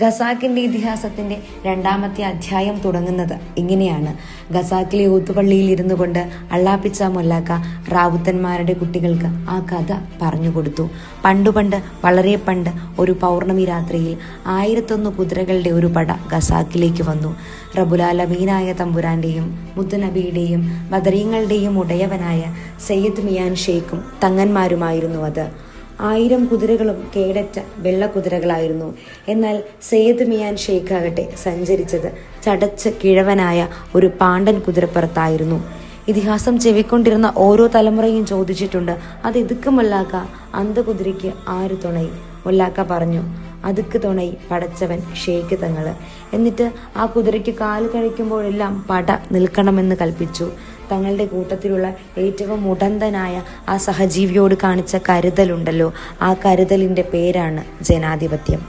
ഖസാക്കിന്റെ ഇതിഹാസത്തിന്റെ രണ്ടാമത്തെ അധ്യായം തുടങ്ങുന്നത് ഇങ്ങനെയാണ്. ഖസാക്കിലെ ഊത്തുപള്ളിയിൽ ഇരുന്നു കൊണ്ട് അള്ളാപ്പിച്ച മൊല്ലാക്ക റാവുത്തന്മാരുടെ കുട്ടികൾക്ക് ആ കഥ പറഞ്ഞു കൊടുത്തു. പണ്ട് വളരെ പണ്ട് ഒരു പൗർണമി രാത്രിയിൽ ആയിരത്തൊന്ന് കുതിരകളുടെ ഒരു പട ഖസാക്കിലേക്ക് വന്നു. റബുലാലമീനായ തമ്പുരാന്റെയും മുത്തുനബിയുടെയും ബദരീങ്ങളുടെയും ഉടയവനായ സയ്യിദ് മിയാൻ ഷെയ്ഖും തങ്ങന്മാരുമായിരുന്നു അത്. ആയിരം കുതിരകളും കേടറ്റ വെള്ളക്കുതിരകളായിരുന്നു. എന്നാൽ സെയ്ദ് മിയാൻ ഷെയ്ഖാകട്ടെ സഞ്ചരിച്ചത് ചടച്ച് കിഴവനായ ഒരു പാണ്ഡൻ കുതിരപ്പുറത്തായിരുന്നു. ഇതിഹാസം ചെവിക്കൊണ്ടിരുന്ന ഓരോ തലമുറയും ചോദിച്ചിട്ടുണ്ട് അത് എതുക്ക് മൊല്ലാക്ക അന്ധകുതിരയ്ക്ക് ആര് തുണൈ? മൊല്ലാക്ക പറഞ്ഞു അതുക്ക് തുണൈ പടച്ചവൻ ഷെയ്ഖ് തങ്ങൾ. എന്നിട്ട് ആ കുതിരയ്ക്ക് കാൽ കഴിക്കുമ്പോഴെല്ലാം പട നിൽക്കണമെന്ന് കൽപ്പിച്ചു. തങ്ങളുടെ കൂട്ടത്തിലുള്ള ഏറ്റവും മുടന്തനായ ആ സഹജീവിയോട് കാണിച്ച കരുതലുണ്ടല്ലോ. ആ കരുതലിന്റെ പേരാണ് ജനാധിപത്യം.